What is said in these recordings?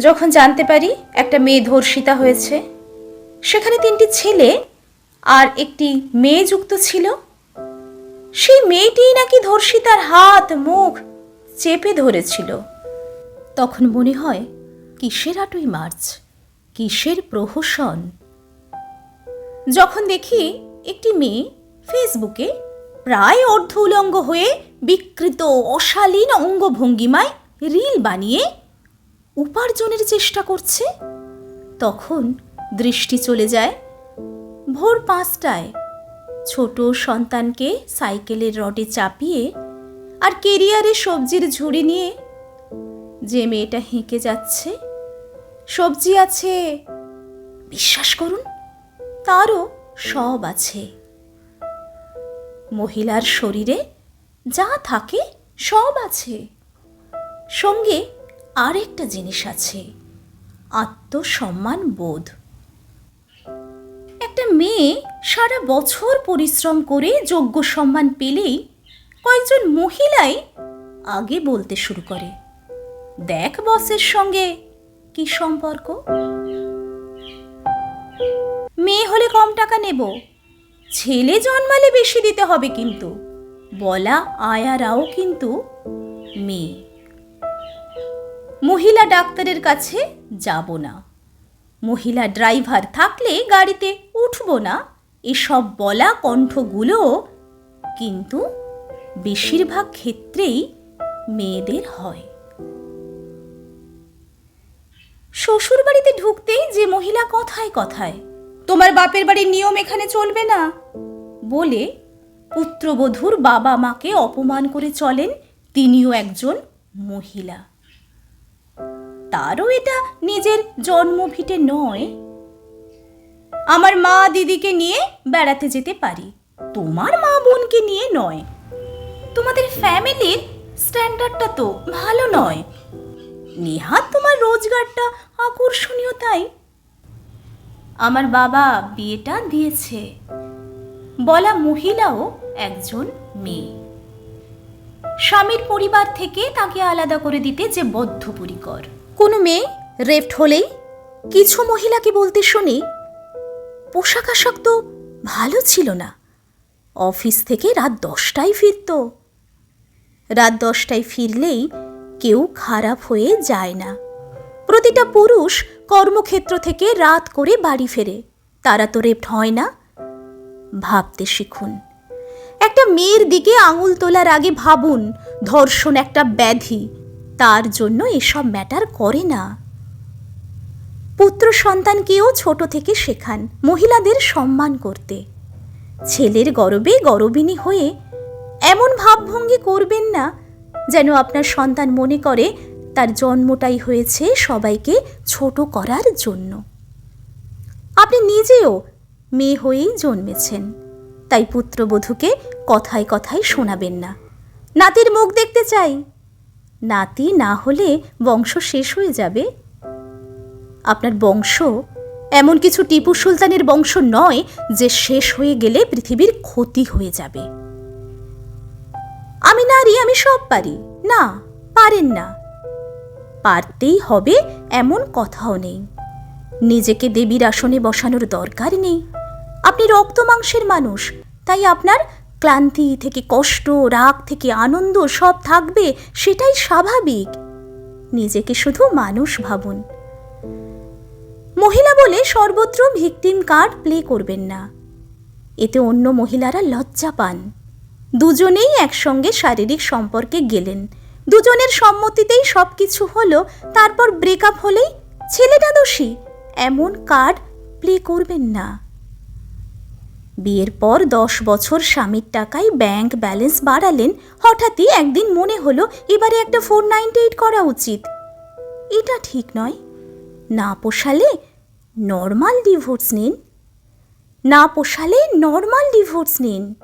যখন জানতে পারি একটা মেয়ে ধর্ষিতা হয়েছে, সেখানে তিনটি ছেলে আর একটি মেয়ে যুক্ত ছিল, সেই মেয়েটিই নাকি ধর্ষিতার হাত, মুখ চেপে ধরেছিল। তখন মনে হয়, কিসের আটই মার্চ, কিসের প্রহসন? যখন দেখি একটি মেয়ে ফেসবুকে প্রায় অর্ধ উলঙ্গ হয়ে বিকৃত, অশালীন অঙ্গভঙ্গিমায় রিল বানিয়ে উপার্জনের চেষ্টা করছে? তখন দৃষ্টি চলে যায় ভোর পাঁচটায়। ছোট সন্তানকে সাইকেলের রডে চাপিয়ে আর কেরিয়ারে সবজির ঝুড়ি নিয়ে যে মেয়েটা হেঁকে যাচ্ছে, সবজি আছে, বিশ্বাস করুন, তারও সব আছে। মহিলার শরীরে যা থাকে সব আছে। সঙ্গে আরেকটা জিনিস আছে আত্মসম্মান বোধ একটা মেয়ে সারা বছর পরিশ্রম করে যোগ্য সম্মান পেলেই কয়েকজন মহিলাই আগে বলতে শুরু করে। দেখ বসের সঙ্গে কি সম্পর্ক। মেয়ে হলে কম টাকা নেব, ছেলে জন্মালে বেশি দিতে হবে কিন্তু, বলা আয়ারাও কিন্তু মেয়ে। মহিলা ডাক্তারের কাছে যাব না। মহিলা ড্রাইভার থাকলে গাড়িতে উঠব না। এসব বলা কণ্ঠগুলো কিন্তু বেশিরভাগ ক্ষেত্রেই মেয়েদের হয়। শ্বশুর বাড়িতে ঢুকতেই যে মহিলা কথায় কথায়, তোমার বাপের বাড়ির নিয়ম এখানে চলবে না? বলে পুত্রবধূর বাবা মাকে অপমান করে চলেন তিনিও একজন মহিলা। তারও এটা নিজের জন্মভিটে নয়। আমার মা দিদিকে নিয়ে বেড়াতে যেতে পারি। তোমার মা বোনকে নিয়ে নয়। তোমাদের ফ্যামিলির স্ট্যান্ডার্ডটা তো ভালো নয়। নেহাত তোমার রোজগারটা আকর্ষণীয় তাই। আমার বাবা বিয়েটা দিয়েছে। বলা মহিলাও একজন মেয়ে। স্বামীর পরিবার থেকে তাকে আলাদা করে দিতে যে বদ্ধপরিকর। কোনো মেয়ে রেফট হলেই কিছু মহিলাকে বলতে শুনি, পোশাক আশাক তো ভালো ছিল না। অফিস থেকে রাত দশটায় ফিরত। রাত দশটায় ফিরলেই কেউ খারাপ হয়ে যায় না। প্রতিটা পুরুষ কর্মক্ষেত্র থেকে রাত করে বাড়ি ফেরে। তারা তো রেপ্ট হয় না, ভাবতে শিখুন। একটা মেয়ের দিকে আঙুল তোলার আগে ভাবুন, ধর্ষণ একটা ব্যাধি। তার জন্য এসব ম্যাটার করে না। পুত্র সন্তানকেও ছোট থেকে শেখান, মহিলাদের সম্মান করতে। ছেলের গরবে গরবিনী হয়ে এমন ভাবভঙ্গি করবেন না যেন আপনার সন্তান মনে করে তার জন্মটাই হয়েছে সবাইকে ছোট করার জন্য। আপনি নিজেও মেয়ে হয়েই জন্মেছেন, তাই পুত্রবধূকে কথায় কথায় শোনাবেন না। নাতির মুখ দেখতে চাই। নাতি না হলে বংশ শেষ হয়ে যাবে। আপনার বংশ এমন কিছু টিপু সুলতানের বংশ নয় যে শেষ হয়ে গেলে পৃথিবীর ক্ষতি হয়ে যাবে। আমি নারী, আমি সব পারি। না, পারেন না। পারতেই হবে এমন কথাও নেই। নিজেকে দেবীর আসনে বসানোর দরকার নেই। আপনি রক্ত মাংসের মানুষ, তাই আপনার ক্লান্তি থেকে কষ্ট, রাগ থেকে আনন্দ সব থাকবে, সেটাই স্বাভাবিক। নিজেকে শুধু মানুষ ভাবুন। মহিলা বলে সর্বত্র ভিকটিম কার্ড প্লে করবেন না। এতে অন্য মহিলারা লজ্জা পান। দুজনেই একসঙ্গে শারীরিক সম্পর্কে গেলেন। দুজনের সম্মতিতেই সব কিছু হলো, তারপর ব্রেকআপ হলেই ছেলেটা দোষী, এমন কার্ড প্লে করবেন না। বিয়ের পর দশ বছর স্বামীর টাকায় ব্যাংক ব্যালেন্স বাড়ালেন, হঠাৎই একদিন মনে হলো এবারে একটা ফোর নাইনটি এইট করা উচিত। এটা ঠিক নয়। না পোষালে নর্মাল ডিভোর্স নিন। না পোষালে নর্মাল ডিভোর্স নিন।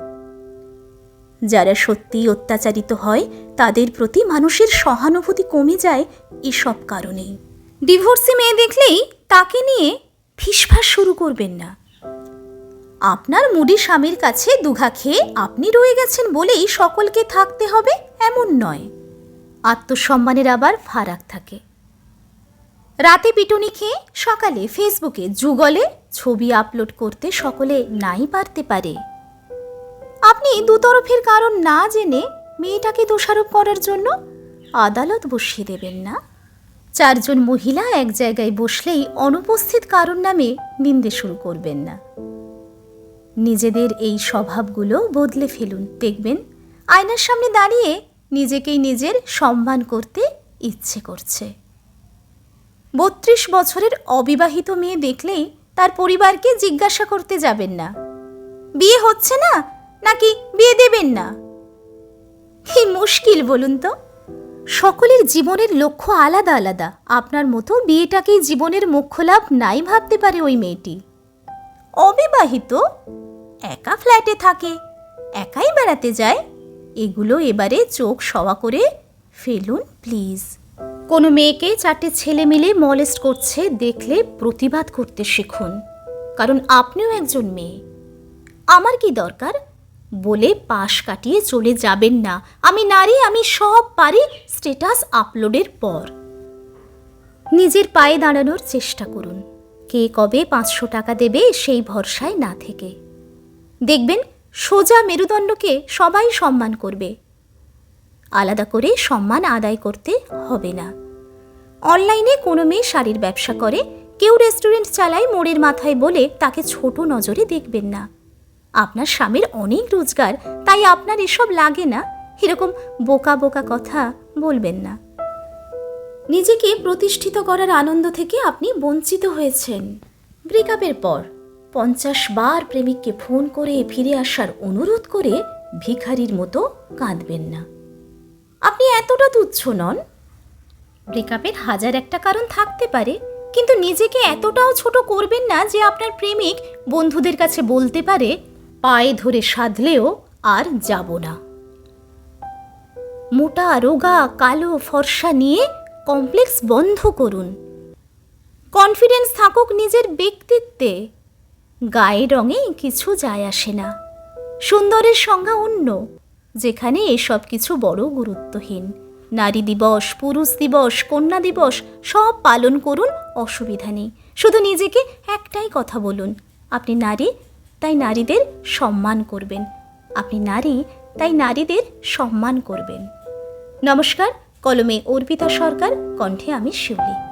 যারা সত্যিই অত্যাচারিত হয়, তাদের প্রতি মানুষের সহানুভূতি কমে যায় এসব কারণেই। ডিভোর্সি মেয়ে দেখলেই তাকে নিয়ে ফিসফাস শুরু করবেন না। আপনার মুডি স্বামীর কাছে দুঘা খেয়ে আপনি রয়ে গেছেন বলেই সকলকে থাকতে হবে এমন নয়। আত্মসম্মানের আবার ফারাক থাকে। রাতে পিটুনি খেয়ে সকালে ফেসবুকে যুগলে ছবি আপলোড করতে সকলে নাই পারতে পারে। আপনি দুতরফের কারণ না জেনে মেয়েটাকে দোষারোপ করার জন্য আদালত বসিয়ে দেবেন না? চারজন মহিলা এক জায়গায় বসলেই অনুপস্থিত কারণ নামে নিন্দে শুরু করবেন না। নিজেদের এই স্বভাবগুলো বদলে ফেলুন। দেখবেন, আয়নার সামনে দাঁড়িয়ে নিজেকেই নিজের সম্মান করতে ইচ্ছে করছে। বত্রিশ বছরের অবিবাহিত মেয়ে দেখলেই তার পরিবারকে জিজ্ঞাসা করতে যাবেন না। বিয়ে হচ্ছে না, নাকি বিয়ে দেবেন না? কি মুশকিল বলুন তো। সকলের জীবনের লক্ষ্য আলাদা আলাদা। আপনার মতো বিয়েটাকেই জীবনের মুখ্য লাভ নাই ভাবতে পারে ওই মেয়েটি। অবিবাহিত, একা ফ্ল্যাটে থাকে, একাই বেড়াতে যায়, এগুলো এবারে চোখ সওয়া করে ফেলুন, প্লিজ। কোনো মেয়েকে চারটে ছেলে মিলে মলেস্ট করছে দেখলে প্রতিবাদ করতে শিখুন, কারণ আপনিও একজন মেয়ে। আমার কি দরকার? বলে পাশ কাটিয়ে চলে যাবেন না। আমি নারী, আমি সব পারি স্ট্যাটাস আপলোডের পর। নিজের পায়ে দাঁড়ানোর চেষ্টা করুন। কে কবে পাঁচশো টাকা দেবে সেই ভরসায় না থেকে। দেখবেন, সোজা মেরুদণ্ডকে সবাই সম্মান করবে। আলাদা করে সম্মান আদায় করতে হবে না। অনলাইনে কোনো মেয়ে শাড়ির ব্যবসা করে, কেউ রেস্টুরেন্ট চালায় মোড়ের মাথায় বলে তাকে ছোট নজরে দেখবেন না। আপনার স্বামীর অনেক রোজগার, তাই আপনার এসব লাগে না। এরকম বোকা বোকা কথা বলবেন না। নিজেকে প্রতিষ্ঠিত করার আনন্দ থেকে আপনি বঞ্চিত হয়েছেন। ব্রেকআপের পর পঞ্চাশ বার প্রেমিককে ফোন করে ফিরে আসার অনুরোধ করে ভিখারির মতো কাঁদবেন না। আপনি এতটা তুচ্ছ নন। ব্রেকআপের হাজার একটা কারণ থাকতে পারে, কিন্তু নিজেকে এতটাও ছোট করবেন না যে আপনার প্রেমিক বন্ধুদের কাছে বলতে পারে, পায়ে ধরে সাধলেও আর যাব না। মোটা, রোগা, কালো, ফর্সা নিয়ে কমপ্লেক্স বন্ধ করুন। কনফিডেন্স থাকুক নিজের ব্যক্তিত্বে। গায়ে রঙে কিছু যায় আসে না। সুন্দরের সংজ্ঞা অন্য, যেখানে এসব কিছু বড় গুরুত্বহীন। নারী দিবস, পুরুষ দিবস, কন্যা দিবস, সব পালন করুন, অসুবিধা নেই। শুধু নিজেকে একটাই কথা বলুন, আপনি নারী, তাই নারীদের সম্মান করবেন। আপনি নারী, তাই নারীদের সম্মান করবেন। নমস্কার কলমে অর্পিতা সরকার কণ্ঠে আমি শিউলি।